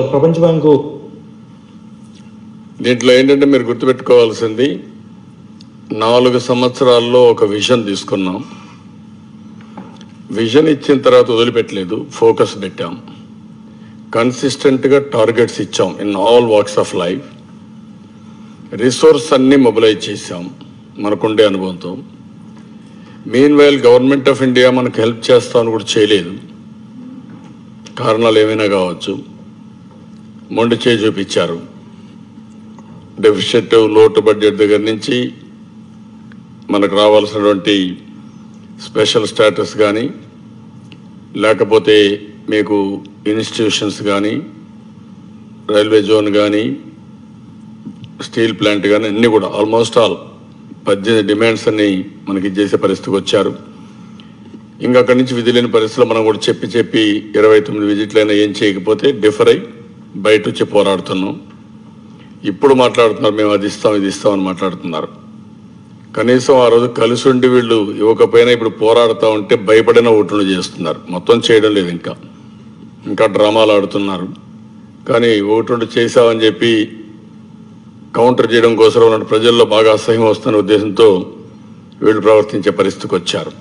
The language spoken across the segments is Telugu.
ప్రపంచ బ్యాంకు దీంట్లో ఏంటంటే మీరు గుర్తుపెట్టుకోవాల్సింది నాలుగు సంవత్సరాల్లో ఒక విజన్ తీసుకున్నాం. విజన్ ఇచ్చిన తర్వాత వదిలిపెట్టలేదు ఫోకస్ పెట్టాం. కన్సిస్టెంట్గా టార్గెట్స్ ఇచ్చాం in all walks of life. Resource అన్నీ మొబిలైజ్ చేసాం మనకుండే అనుభవంతో. Main while government of India మనకు హెల్ప్ చేస్తామని కూడా చేయలేదు. కారణాలు ఏమైనా కావచ్చు? మొండి చేయి చూపించారు. డెఫిషిట్ లోటు బడ్జెట్ దగ్గర నుంచి మనకు రావాల్సినటువంటి స్పెషల్ స్టేటస్ కానీ లేకపోతే మీకు ఇన్స్టిట్యూషన్స్ కానీ రైల్వే జోన్ కానీ స్టీల్ ప్లాంట్ కానీ అన్నీ కూడా ఆల్మోస్ట్ ఆల్ పద్దెనిమిది డిమాండ్స్ అన్ని మనకి చేసే పరిస్థితికి వచ్చారు. ఇంకా అక్కడి నుంచి విధి లేని పరిస్థితులు మనం కూడా చెప్పి చెప్పి ఇరవై తొమ్మిది విజిట్లైనా ఏం చేయకపోతే డిఫర్ అయి బయట వచ్చి పోరాడుతున్నాం. ఇప్పుడు మాట్లాడుతున్నారు మేము అది ఇస్తాం ఇది ఇస్తామని మాట్లాడుతున్నారు. కనీసం ఆ రోజు కలిసి ఉండి వీళ్ళు ఇవ్వకపోయినా ఇప్పుడు పోరాడుతూ ఉంటే భయపడిన ఓటును చేస్తున్నారు. మొత్తం చేయడం లేదు ఇంకా. ఇంకా డ్రామాలు ఆడుతున్నారు. కానీ ఓటు చేశామని చెప్పి కౌంటర్ చేయడం కోసం ఉన్న ప్రజల్లో బాగా అసహ్యం వస్తున్న ఉద్దేశంతో వీళ్ళు ప్రవర్తించే పరిస్థితికి వచ్చారు.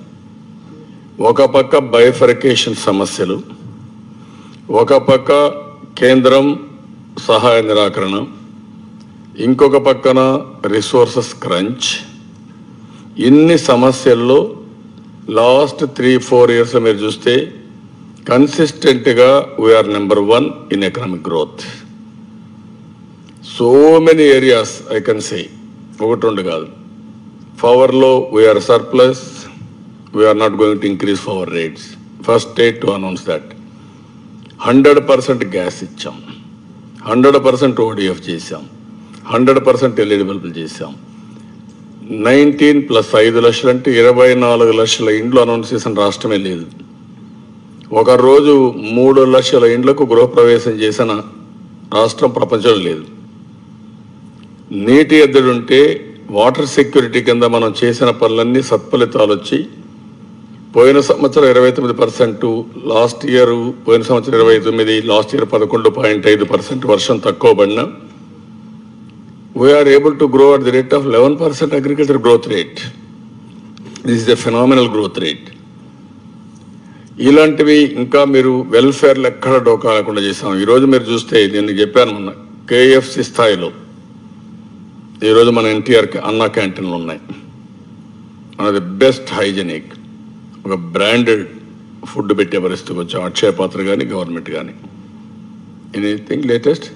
ఒక పక్క బైఫర్కేషన్ సమస్యలు ఒక పక్క కేంద్రం సహాయ నిరాకరణ. ఇంకొక పక్కన రిసోర్సెస్ క్రంచ్. ఇన్ని సమస్యల్లో లాస్ట్ త్రీ ఫోర్ ఇయర్స్ మీరు చూస్తే కన్సిస్టెంట్గా we are number one in economic growth. So many areas I can say ఒకటి రెండు కాదు. పవర్లో we are surplus we are not going to increase power rates. First state to announce that. Hundred percent gas ఇచ్చాం. హండ్రెడ్ పర్సెంట్ ఓడిఎఫ్ చేశాం. హండ్రెడ్ పర్సెంట్ ఎల్ఈడి బల్బులు చేశాం. నైన్టీన్ ప్లస్ ఐదు లక్షలు అంటే ఇరవై నాలుగు లక్షల ఇండ్లు అనౌన్స్ చేసిన రాష్ట్రమే లేదు. ఒకరోజు మూడు లక్షల ఇండ్లకు గృహప్రవేశం చేసిన రాష్ట్రం ప్రపంచంలో లేదు. నీటి ఎద్దడుంటే వాటర్ సెక్యూరిటీ కింద మనం చేసిన పనులన్నీ సత్ఫలితాలు వచ్చి పోయిన సంవత్సరం ఇరవై తొమ్మిది పర్సెంట్ లాస్ట్ ఇయర్ పోయిన సంవత్సరం ఇరవై తొమ్మిది లాస్ట్ ఇయర్ పదకొండు పాయింట్ ఐదు పర్సెంట్ వర్షం తక్కువ పడినా. We are able to grow at the rate of eleven percent agriculture growth rate this is the phenomenal growth rate ఇలాంటివి ఇంకా మీరు వెల్ఫేర్లు ఎక్కడ డోకా లేకుండా చేసాం ఈరోజు మీరు చూస్తే నేను చెప్పాను మొన్న కేఎఫ్సి స్థాయిలో ఈరోజు మన ఎన్టీఆర్ అన్నా క్యాంటీన్లు ఉన్నాయి. మనది బెస్ట్ హైజెనిక్ ఒక బ్రాండెడ్ ఫుడ్ పెట్టే పరిస్థితికి వచ్చాం అక్షయ పాత్ర కానీ గవర్నమెంట్ కానీ ఎనీథింగ్ లేటెస్ట్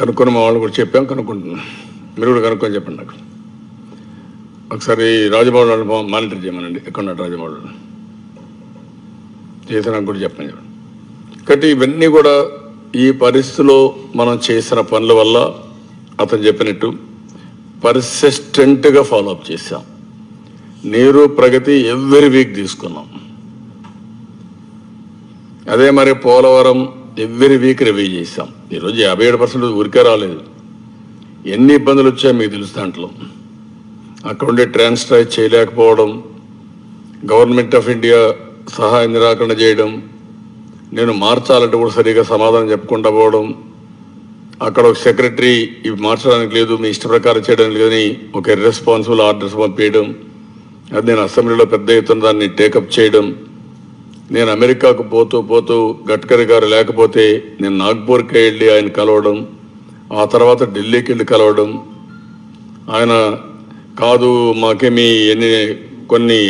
కనుక్కొని మా వాళ్ళు కూడా చెప్పాం కనుక్కుంటున్నాం. మీరు కూడా కనుక్కొని చెప్పండి నాకు. ఒకసారి రాజమౌళి మానిటర్ చేయమనండి ఎక్కడ రాజమౌళి చేసి కూడా చెప్పండి చెప్పండి. కాబట్టి ఇవన్నీ కూడా ఈ పరిస్థితిలో మనం చేసిన పనుల వల్ల అతను చెప్పినట్టు పర్సిస్టెంట్గా ఫాలోఅప్ చేశాం. నీరు ప్రగతి ఎవ్రీ వీక్ తీసుకున్నాం. అదే మరి పోలవరం ఎవ్రీ వీక్ రివ్యూ చేశాం. ఈరోజు యాభై ఏడు పర్సెంట్ ఊరికే రాలేదు. ఎన్ని ఇబ్బందులు వచ్చాయో మీకు తెలుసు దాంట్లో. అక్కడ ఉండే ట్రాన్స్ట్రైజ్ చేయలేకపోవడం గవర్నమెంట్ ఆఫ్ ఇండియా సహాయ నిరాకరణ చేయడం నేను మార్చాలంటే కూడా సరిగా సమాధానం చెప్పకుండా పోవడం అక్కడ ఒక సెక్రటరీ ఇవి మార్చడానికి లేదు మీ ఇష్ట ప్రకారం చేయడానికి లేదని ఒక ఇర్రెస్పాన్సిబుల్ ఆర్డర్స్ పంపించడం అది నేను అసెంబ్లీలో పెద్ద ఎత్తున దాన్ని టేకప్ చేయడం నేను అమెరికాకు పోతూ పోతూ గడ్కరీ గారు లేకపోతే నేను నాగ్పూర్కి వెళ్ళి ఆయన కలవడం ఆ తర్వాత ఢిల్లీకి వెళ్ళి కలవడం ఆయన కాదు మాకేమి ఎన్ని కొన్ని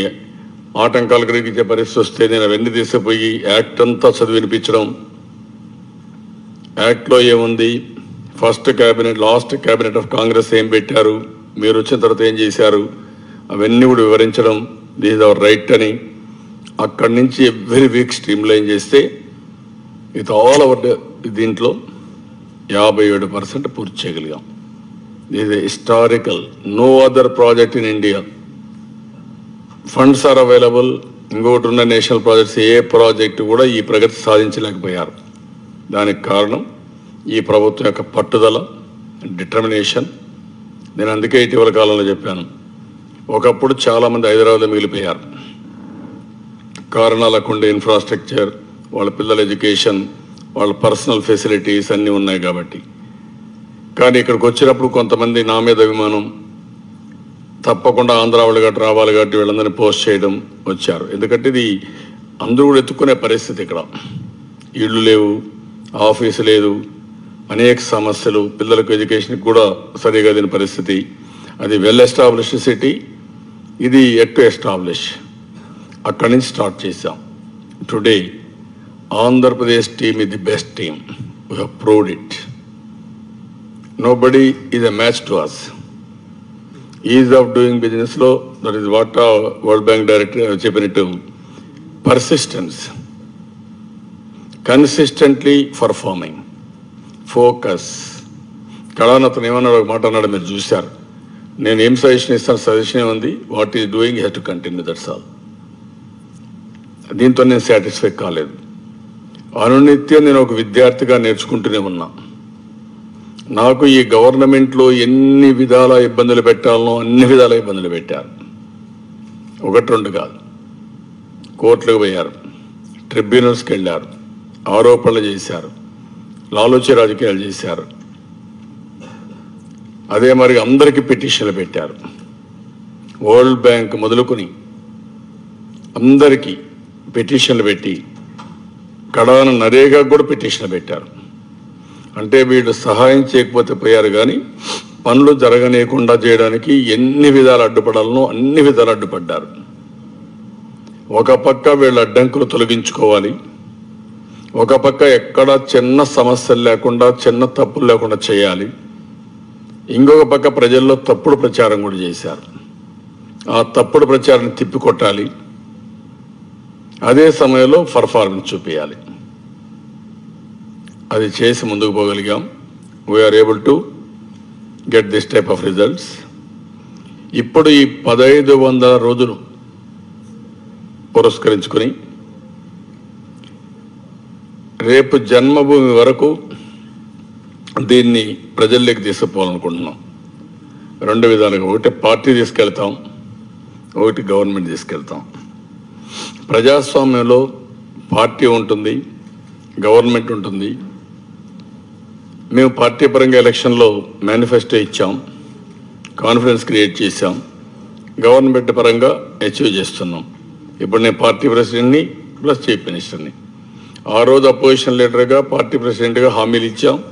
ఆటంకాలు కలిగించే పరిస్థితి వస్తే నేను అవన్నీ తీసుకుపోయి యాక్ట్ అంతా చదివినిపించడం యాక్ట్లో ఏముంది? First cabinet last cabinet of Congress ఏం పెట్టారు? మీరు వచ్చిన తర్వాత ఏం చేశారు? అవన్నీ కూడా వివరించడం దీస్ అవర్ రైట్ అని అక్కడి నుంచి ఎవ్రీ వీక్ స్ట్రీమ్ లైన్ చేస్తే విత్ ఆల్ అవర్ దీంట్లో యాభై ఏడు పర్సెంట్ పూర్తి చేయగలిగాం. ఇది historical no other project in India funds are available ఇంకొకటి ఉన్న నేషనల్ ప్రాజెక్ట్స్ ఏ ప్రాజెక్టు కూడా ఈ ప్రగతి సాధించలేకపోయారు. దానికి కారణం ఈ ప్రభుత్వం యొక్క పట్టుదల డిటర్మినేషన్ నేను అందుకే ఇటీవల కాలంలో చెప్పాను. ఒకప్పుడు చాలామంది హైదరాబాద్లో మిగిలిపోయారు. కారణాలకు ఉండే ఇన్ఫ్రాస్ట్రక్చర్ వాళ్ళ పిల్లల ఎడ్యుకేషన్ వాళ్ళ పర్సనల్ ఫెసిలిటీస్ అన్నీ ఉన్నాయి కాబట్టి. కానీ ఇక్కడికి వచ్చినప్పుడు కొంతమంది నా మీద అభిమానం తప్పకుండా ఆంధ్ర వాళ్ళు గట్రా రావాలి కాబట్టి వీళ్ళందరినీ పోస్ట్ చేయడం వచ్చారు. ఎందుకంటే ఇది అందరూ కూడా ఎత్తుకునే పరిస్థితి ఇక్కడ. ఇళ్ళు లేవు ఆఫీసు లేదు అనేక సమస్యలు పిల్లలకు ఎడ్యుకేషన్కి కూడా సరిగా లేని పరిస్థితి. అది వెల్ ఎస్టాబ్లిష్డ్ సిటీ ఇది ఎట్ ఎస్టాబ్లిష్. అక్కడి నుంచి స్టార్ట్ చేశాం. టుడే ఆంధ్రప్రదేశ్ టీమ్ ఇది the best team we have proved it nobody is a match to us is of doing బిజినెస్లో that is what World Bank director చెప్పినట్టు పర్సిస్టెన్స్ కన్సిస్టెంట్లీ పర్ఫార్మింగ్ ఫోకస్. కళాన్ అతను ఏమన్నాడు ఒక మాట అన్నాడు మీరు చూశారు. నేను ఏం సజెషన్ ఇస్తాను? సజెషన్ ఉంది what is doing have to continue that's all. దీంతో నేను సాటిస్ఫై కాలేదు. అనునిత్యం నేను ఒక విద్యార్థిగా నేర్చుకుంటూనే ఉన్నా. నాకు ఈ గవర్నమెంట్లో ఎన్ని విధాల ఇబ్బందులు పెట్టాలనో అన్ని విధాల ఇబ్బందులు పెట్టారు. ఒకటి రెండు కాదు. కోర్టులకు పోయారు. ట్రిబ్యునల్స్కి వెళ్ళారు. ఆరోపణలు చేశారు. లాలోచి రాజకీయాలు చేశారు. అదే మరి అందరికీ పిటిషన్లు పెట్టారు. వరల్డ్ బ్యాంక్ మొదలుకొని అందరికీ పిటిషన్లు పెట్టి కడాన నరేగా కూడా పిటిషన్లు పెట్టారు. అంటే వీళ్ళు సహాయం చేయకపోతే పోయారు కానీ పనులు జరగనేకుండా చేయడానికి ఎన్ని విధాలు అడ్డుపడాలనో అన్ని విధాలు అడ్డుపడ్డారు. ఒక పక్క వీళ్ళ అడ్డంకులు తొలగించుకోవాలి. ఒక పక్క ఎక్కడ చిన్న సమస్యలు లేకుండా చిన్న తప్పులు లేకుండా చేయాలి. ఇంకొక పక్క ప్రజల్లో తప్పుడు ప్రచారం కూడా చేశారు. ఆ తప్పుడు ప్రచారాన్ని తిప్పికొట్టాలి. అదే సమయంలో పర్ఫార్మెన్స్ చూపించాలి అది చేసి ముందుకు పోగలిగాం. We are able to get this type of results ఇప్పుడు ఈ పదహైదు వందల రోజులు పురస్కరించుకొని రేపు జన్మభూమి వరకు దీన్ని ప్రజల్లోకి తీసుకుపోవాలనుకుంటున్నాం. రెండు విధాలుగా. ఒకటి పార్టీ తీసుకెళ్తాం ఒకటి గవర్నమెంట్ తీసుకెళ్తాం. ప్రజాస్వామ్యంలో పార్టీ ఉంటుంది గవర్నమెంట్ ఉంటుంది. మేము పార్టీ పరంగా ఎలక్షన్లో మేనిఫెస్టో ఇచ్చాం కాన్ఫిడెన్స్ క్రియేట్ చేశాం గవర్నమెంట్ పరంగా అచీవ్ చేస్తున్నాం. ఇప్పుడు నేను పార్టీ ప్రెసిడెంట్ని ప్లస్ చీఫ్ మినిస్టర్ని. ఆ రోజు అపోజిషన్ లీడర్గా పార్టీ ప్రెసిడెంట్గా హామీలు ఇచ్చాం.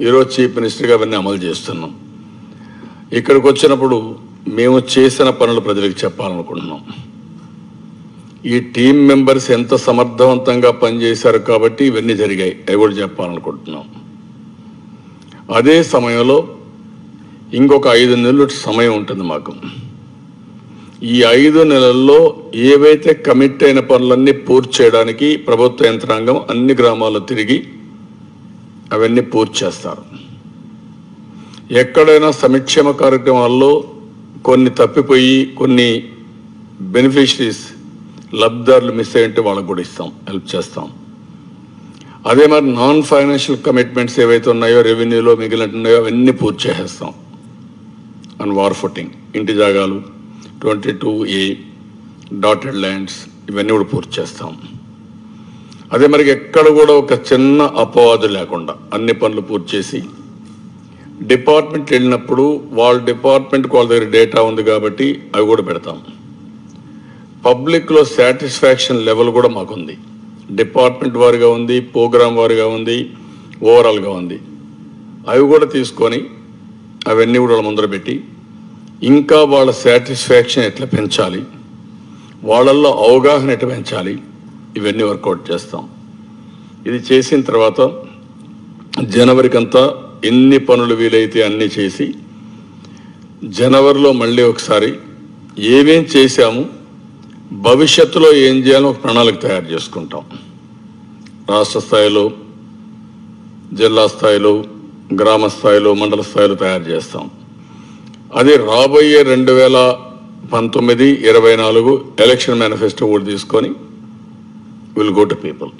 ఈరోజు చీఫ్ మినిస్టర్గా అవన్నీ అమలు చేస్తున్నాం. ఇక్కడికి వచ్చినప్పుడు మేము చేసిన పనులు ప్రజలకు చెప్పాలనుకుంటున్నాం. ఈ టీం మెంబర్స్ ఎంత సమర్థవంతంగా పనిచేశారు కాబట్టి ఇవన్నీ జరిగాయి. అవి కూడా చెప్పాలనుకుంటున్నాం. అదే సమయంలో ఇంకొక ఐదు నెలలు సమయం ఉంటుంది మాకు. ఈ ఐదు నెలల్లో ఏవైతే కమిట్ అయిన పనులన్నీ పూర్తి చేయడానికి ప్రభుత్వ యంత్రాంగం అన్ని గ్రామాల్లో తిరిగి అవన్నీ పూర్తి చేస్తారు. ఎక్కడైనా సంక్షేమ కార్యక్రమాల్లో కొన్ని తప్పిపోయి కొన్ని బెనిఫిషరీస్ లబ్ధిదారులు మిస్ అయ్యింటే వాళ్ళకు కూడా ఇస్తాం హెల్ప్ చేస్తాం. అదే మరి నాన్ ఫైనాన్షియల్ కమిట్మెంట్స్ ఏవైతే ఉన్నాయో రెవెన్యూలో మిగిలినట్టున్నాయో అవన్నీ పూర్తి చేసేస్తాం. అండ్ వార్ ఫుటింగ్ ఇంటి జాగాలు twenty two A dotted lands ఇవన్నీ కూడా పూర్తి చేస్తాం. అదే మరి ఎక్కడ కూడా ఒక చిన్న అపవాదు లేకుండా అన్ని పనులు పూర్తి చేసి డిపార్ట్మెంట్ వెళ్ళినప్పుడు వాళ్ళ డిపార్ట్మెంట్ వాళ్ళ దగ్గర డేటా ఉంది కాబట్టి అవి కూడా పెడతాం. పబ్లిక్లో సాటిస్ఫాక్షన్ లెవెల్ కూడా మాకుంది. డిపార్ట్మెంట్ వారిగా ఉంది ప్రోగ్రామ్ వారిగా ఉంది ఓవరాల్గా ఉంది. అవి కూడా తీసుకొని అవన్నీ కూడా వాళ్ళ ముందర పెట్టి ఇంకా వాళ్ళ సాటిస్ఫాక్షన్ ఎట్లా పెంచాలి? వాళ్ళల్లో అవగాహన ఎట్లా పెంచాలి? ఇవన్నీ వర్కౌట్ చేస్తాం. ఇది చేసిన తర్వాత జనవరికంతా ఎన్ని పనులు వీలైతే అన్నీ చేసి జనవరిలో మళ్ళీ ఒకసారి ఏమేం చేశాము భవిష్యత్తులో ఏం చేయాలో ఒక ప్రణాళిక తయారు చేసుకుంటాం. రాష్ట్ర స్థాయిలో జిల్లా స్థాయిలో గ్రామ స్థాయిలో మండల స్థాయిలో తయారు చేస్తాం. అది రాబోయే రెండు వేల పంతొమ్మిది ఇరవై నాలుగు ఎలక్షన్ మేనిఫెస్టో కూడా తీసుకొని will go to people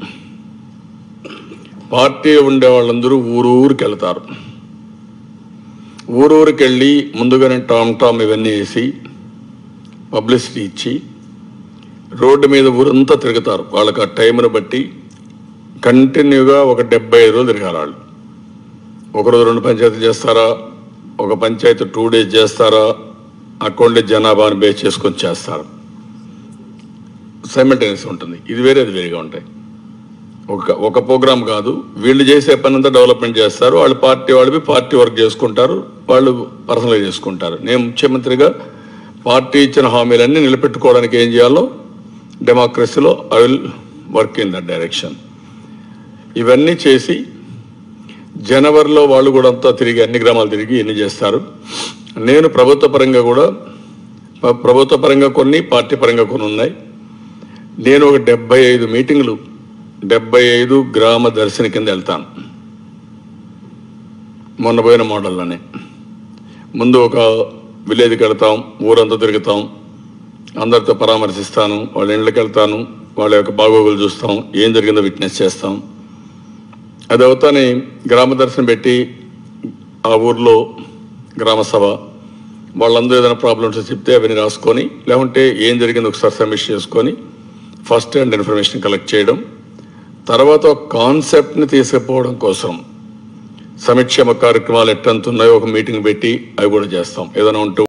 party ఉండే వాళ్ళందరూ ఊరు ఊరికి వెళ్తారు. ఊరూరికి వెళ్ళి ముందుగానే టామ్ టామ్ ఇవన్నీ వేసి పబ్లిసిటీ ఇచ్చి రోడ్డు మీద ఊరంతా తిరుగుతారు. వాళ్ళకి ఆ టైంను బట్టి కంటిన్యూగా ఒక డెబ్బై ఐదు రోజులు తిరగాలి వాళ్ళు. ఒకరోజు రెండు పంచాయతీలు చేస్తారా? ఒక పంచాయతీ టూ డేస్ చేస్తారా? అకౌంట్ జనాభాను బేస్ చేసుకొని చేస్తారు? సైమల్టేనియస్ ఉంటుంది. ఇది వేరేది వేరేగా ఉంటాయి. ఒక ఒక ప్రోగ్రామ్ కాదు. వీళ్ళు చేసే పని అంతా డెవలప్మెంట్ చేస్తారు. వాళ్ళు పార్టీ వాళ్ళవి పార్టీ వర్క్ చేసుకుంటారు. వాళ్ళు పర్సనల్గా చేసుకుంటారు. నేను ముఖ్యమంత్రిగా పార్టీ ఇచ్చిన హామీలన్నీ నిలబెట్టుకోవడానికి ఏం చేయాలో? డెమోక్రసీలో I will work in that direction ఇవన్నీ చేసి జనవరిలో వాళ్ళు కూడా అంతా తిరిగి అన్ని గ్రామాలు తిరిగి ఎన్ని చేస్తారు. నేను ప్రభుత్వ పరంగా కూడా ప్రభుత్వ పరంగా కొన్ని పార్టీ పరంగా కొన్ని ఉన్నాయి. నేను ఒక డెబ్బై ఐదు మీటింగ్లు డెబ్బై ఐదు గ్రామ దర్శన కింద వెళ్తాను. మొన్న పోయిన మోడల్లోనే. ముందు ఒక విలేజ్కి వెళ్తాం ఊరంతా తిరుగుతాం అందరితో పరామర్శిస్తాను వాళ్ళ ఇళ్ళకి వెళ్తాను వాళ్ళ యొక్క బాగోగులు చూస్తాం ఏం జరిగిందో విట్నెస్ చేస్తాం. అది అవుతానే గ్రామ దర్శనం పెట్టి ఆ ఊర్లో గ్రామ సభ వాళ్ళందరూ ఏదైనా ప్రాబ్లమ్స్ చెప్తే అవన్నీ రాసుకొని లేకుంటే ఏం జరిగిందో ఒకసారి సమీక్ష చేసుకొని ఫస్ట్ హ్యాండ్ ఇన్ఫర్మేషన్ కలెక్ట్ చేయడం తర్వాత ఒక కాన్సెప్ట్ని తీసుకుపోవడం కోసం సంక్షేమ కార్యక్రమాలు ఎట్టంతున్నాయో ఒక మీటింగ్ పెట్టి అవి కూడా చేస్తాం. ఏదైనా ఉంటూ